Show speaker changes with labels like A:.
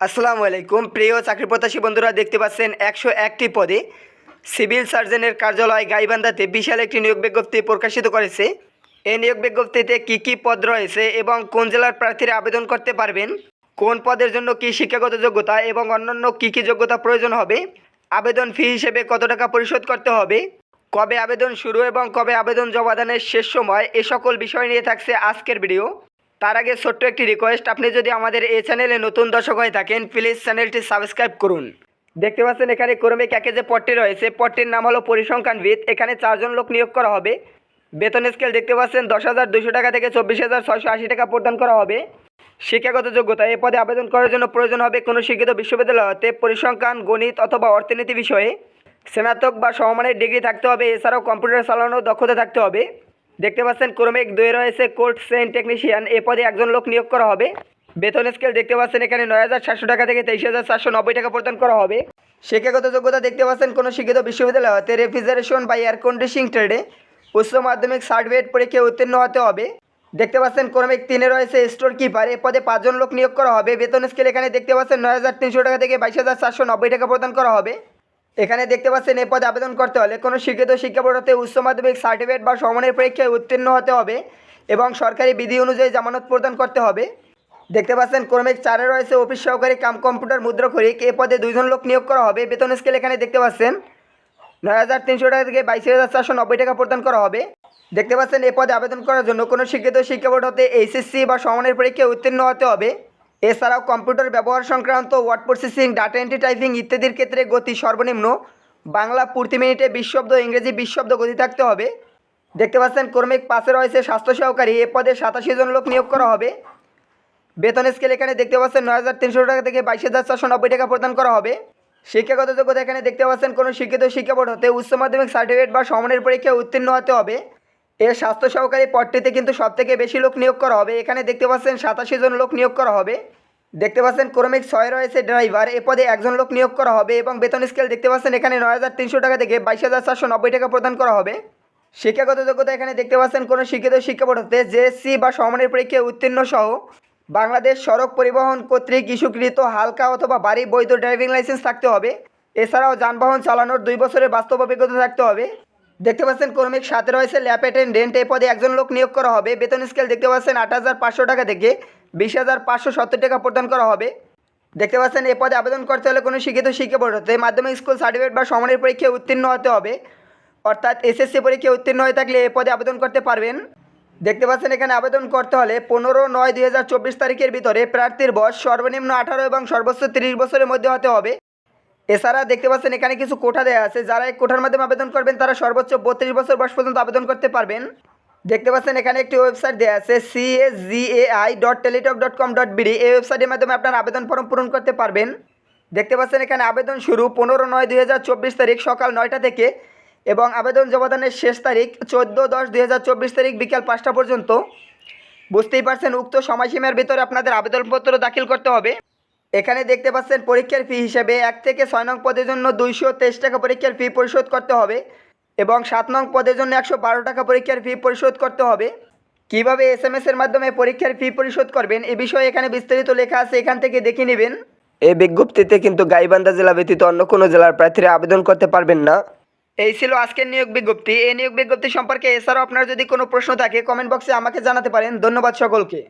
A: আসসালামু আলাইকুম। প্রিয় চাকরি প্রত্যাশী বন্ধুরা, দেখতে পাচ্ছেন একশো একটি পদে সিভিল সার্জনের কার্যালয় গাইবান্ধাতে বিশাল একটি নিয়োগ বিজ্ঞপ্তি প্রকাশিত করেছে। এই নিয়োগ বিজ্ঞপ্তিতে কী কী পদ রয়েছে এবং কোন জেলার প্রার্থীরা আবেদন করতে পারবেন, কোন পদের জন্য কী শিক্ষাগত যোগ্যতা এবং অন্যান্য কী কী যোগ্যতা প্রয়োজন হবে, আবেদন ফি হিসেবে কত টাকা পরিশোধ করতে হবে, কবে আবেদন শুরু এবং কবে আবেদন জমাদানের শেষ সময়, এ সকল বিষয় নিয়ে থাকছে আজকের ভিডিও। তার আগে ছোট্ট একটি রিকোয়েস্ট আপনি যদি আমাদের এই চ্যানেলে নতুন দর্শক হয়ে থাকেন প্লিজ চ্যানেলটি সাবস্ক্রাইব করুন। দেখতে পাচ্ছেন এখানে ক্রমিক একে যে পদটি রয়েছে। পদটির নাম হলো পরিসংখ্যানবিদ এখানে চারজন লোক নিয়োগ করা হবে। বেতন স্কেল দেখতে পাচ্ছেন দশ হাজার দুশো টাকা থেকে চব্বিশ হাজার ছয়শো আশি টাকা প্রদান করা হবে। শিক্ষাগত যোগ্যতা, এই পদে আবেদন করার জন্য প্রয়োজন হবে কোনো শিক্ষিত বিশ্ববিদ্যালয় হতে পরিসংখ্যান, গণিত অথবা অর্থনীতি বিষয়ে। স্নাতক বা সমমানের ডিগ্রি থাকতে হবে। এছাড়াও কম্পিউটার চালানোর দক্ষতা থাকতে হবে। দেখতে পাচ্ছেন, ক্রমিক দুই রয়েছে কোর্ট সেন টেকনিশিয়ান। এ পদে একজন লোক নিয়োগ করা হবে। বেতন স্কেল দেখতে পাচ্ছেন, এখানে নয় হাজার সাতশো টাকা থেকে তেইশ হাজার চারশো নব্বই টাকা প্রদান করা হবে। শিক্ষাগত যোগ্যতা দেখতে পাচ্ছেন, কোনো শিক্ষিত বিশ্ববিদ্যালয় হতে রেফ্রিজারেশন বা এয়ার কন্ডিশনিং ট্রেডে উচ্চ মাধ্যমিক সার্টিফিকেট পরীক্ষায় উত্তীর্ণ হতে হবে। দেখতে পাচ্ছেন, ক্রমিক তিনে রয়েছে স্টোর কিপার এ পদে পাঁচজন লোক নিয়োগ করা হবে। বেতন স্কেল এখানে দেখতে পাচ্ছেন, নয় হাজার তিনশো টাকা থেকে বাইশ হাজার চারশো নব্বই টাকা প্রদান করা হবে। এখানে দেখতে পাচ্ছেন, এই পদে আবেদন করতে হলে কোনো শিক্ষিত শিক্ষা বোর্ড হতে উচ্চ মাধ্যমিক সার্টিফিকেট বা সমানের পরীক্ষায় উত্তীর্ণ হতে হবে এবং সরকারি বিধি অনুযায়ী জামানত প্রদান করতে হবে। দেখতে পাচ্ছেন, ক্রমিক চারে রয়েছে অফিস সহকারী কাম কম্পিউটার মুদ্রাক্ষরিক এ পদে দুইজন লোক নিয়োগ করা হবে। বেতন স্কেল এখানে দেখতে পাচ্ছেন, নয় হাজার তিনশো টাকা থেকে বাইশ হাজার চারশো নব্বই টাকা প্রদান করা হবে। দেখতে পাচ্ছেন এ পদে আবেদন করার জন্য কোনো শিক্ষিত শিক্ষা বোর্ড হতে এইচএসসি বা সমানের পরীক্ষায় উত্তীর্ণ হতে হবে। এছাড়াও কম্পিউটার ব্যবহার সংক্রান্ত word processing, data entry typing ইত্যাদির ক্ষেত্রে গতি সর্বনিম্ন। বাংলা প্রতি মিনিটে বিশ শব্দ ইংরেজি বিশ শব্দ গতি থাকতে হবে। দেখতে পাচ্ছেন, কর্মিক পাশে রয়েছে স্বাস্থ্য সহকারী। এ পদে সাতাশি জন লোক নিয়োগ করা হবে। বেতন স্কেল এখানে দেখতে পাচ্ছেন, নয় হাজার তিনশো টাকা থেকে বাইশ হাজার চারশো নব্বই টাকা প্রদান করা হবে। শিক্ষাগত যোগ্যতা এখানে দেখতে পাচ্ছেন, কোনো শিক্ষিত শিক্ষা বোর্ড হতে উচ্চ মাধ্যমিক সার্টিফিকেট বা সমানের পরীক্ষায় উত্তীর্ণ হতে হবে। এর স্বাস্থ্য সহকারী পদটিতে কিন্তু সবথেকে বেশি লোক নিয়োগ করা হবে। এখানে দেখতে পাচ্ছেন, সাতাশি জন লোক নিয়োগ করা হবে। দেখতে পাচ্ছেন, ক্রমিক ছয় রয়েছে ড্রাইভার। এ পদে একজন লোক নিয়োগ করা হবে এবং বেতন স্কেল দেখতে পাচ্ছেন, এখানে নয় হাজার তিনশো টাকা থেকে বাইশ হাজার চারশো নব্বই টাকা প্রদান করা হবে। শিক্ষাগত যোগ্যতা এখানে দেখতে পাচ্ছেন, কোনো শিক্ষিত শিক্ষা হতে জেএসসি বা সমানের পরীক্ষায় উত্তীর্ণ সহ বাংলাদেশ সড়ক পরিবহন কর্তৃক ইস্যুকৃত হালকা অথবা বাড়ি বৈধ ড্রাইভিং লাইসেন্স থাকতে হবে। এছাড়াও যানবাহন চালানোর দুই বছরের বাস্তব অভিজ্ঞতা থাকতে হবে। দেখতে পাচ্ছেন, ক্রমিক সাথে রয়েছে ল্যাব অ্যাটেন্ডেন্ট এ পদে একজন লোক নিয়োগ করা হবে। বেতন স্কেল দেখতে পাচ্ছেন, আট হাজার পাঁচশো টাকা থেকে বিশ হাজার পাঁচশো সত্তর টাকা প্রদান করা হবে। দেখতে পাচ্ছেন, এ পদে আবেদন করতে হলে কোনো শিক্ষিত শিক্ষা হতে মাধ্যমিক, স্কুল সার্টিফিকেট বা সমানের পরীক্ষায় উত্তীর্ণ হতে হবে। অর্থাৎ এসএসসি পরীক্ষায় উত্তীর্ণ হয়ে থাকলে এ পদে আবেদন করতে পারবেন। দেখতে পাচ্ছেন, এখানে আবেদন করতে হলে পনেরো নয় দুই হাজার চব্বিশ তারিখের ভিতরে প্রার্থীর বয়স সর্বনিম্ন আঠারো এবং সর্বোচ্চ তিরিশ বছরের মধ্যে হতে হবে। এছাড়া দেখতে পাচ্ছেন, এখানে কিছু কোঠা দেওয়া আছে। যারা এই কোঠার মাধ্যমে আবেদন করবেন, তারা সর্বোচ্চ বত্রিশ বছর বয়স পর্যন্ত আবেদন করতে পারবেন। দেখতে পাচ্ছেন, এখানে একটি ওয়েবসাইট দেওয়া আছে C CSGAI dot Teletalk dot com dot BD এই ওয়েবসাইটের মাধ্যমে আপনার আবেদন ফর্ম পূরণ করতে পারবেন। দেখতে পাচ্ছেন, এখানে আবেদন শুরু পনেরো নয় দুই তারিখ সকাল নয়টা থেকে এবং আবেদন জমাদানের শেষ তারিখ চোদ্দ দশ দুই তারিখ বিকাল পাঁচটা পর্যন্ত। বুঝতেই পারছেন, উক্ত সময়সীমার ভিতরে আপনাদের আবেদনপত্র দাখিল করতে হবে। এখানে দেখতে পাচ্ছেন, পরীক্ষার ফি হিসেবে এক থেকে ছয় নং পদের জন্য দুইশো তেইশ টাকা পরীক্ষার ফি পরিশোধ করতে হবে। এবং সাত নং পদের জন্য একশো বারো টাকা পরীক্ষার ফি পরিশোধ করতে হবে। কীভাবে এস এম এর মাধ্যমে পরীক্ষার ফি পরিশোধ করবেন এ বিষয়ে এখানে বিস্তারিত লেখা আছে এখান থেকে দেখে নেবেন। এই বিজ্ঞপ্তিতে কিন্তু গাইবান্ধা জেলা ব্যতীত অন্য কোনো জেলার প্রার্থীরা আবেদন করতে পারবেন না। এই ছিল আজকের নিয়োগ বিজ্ঞপ্তি। এই নিয়োগ বিজ্ঞপ্তি সম্পর্কে এছাড়াও আপনার যদি কোনো প্রশ্ন থাকে কমেন্ট বক্সে আমাকে জানাতে পারেন। ধন্যবাদ সকলকে।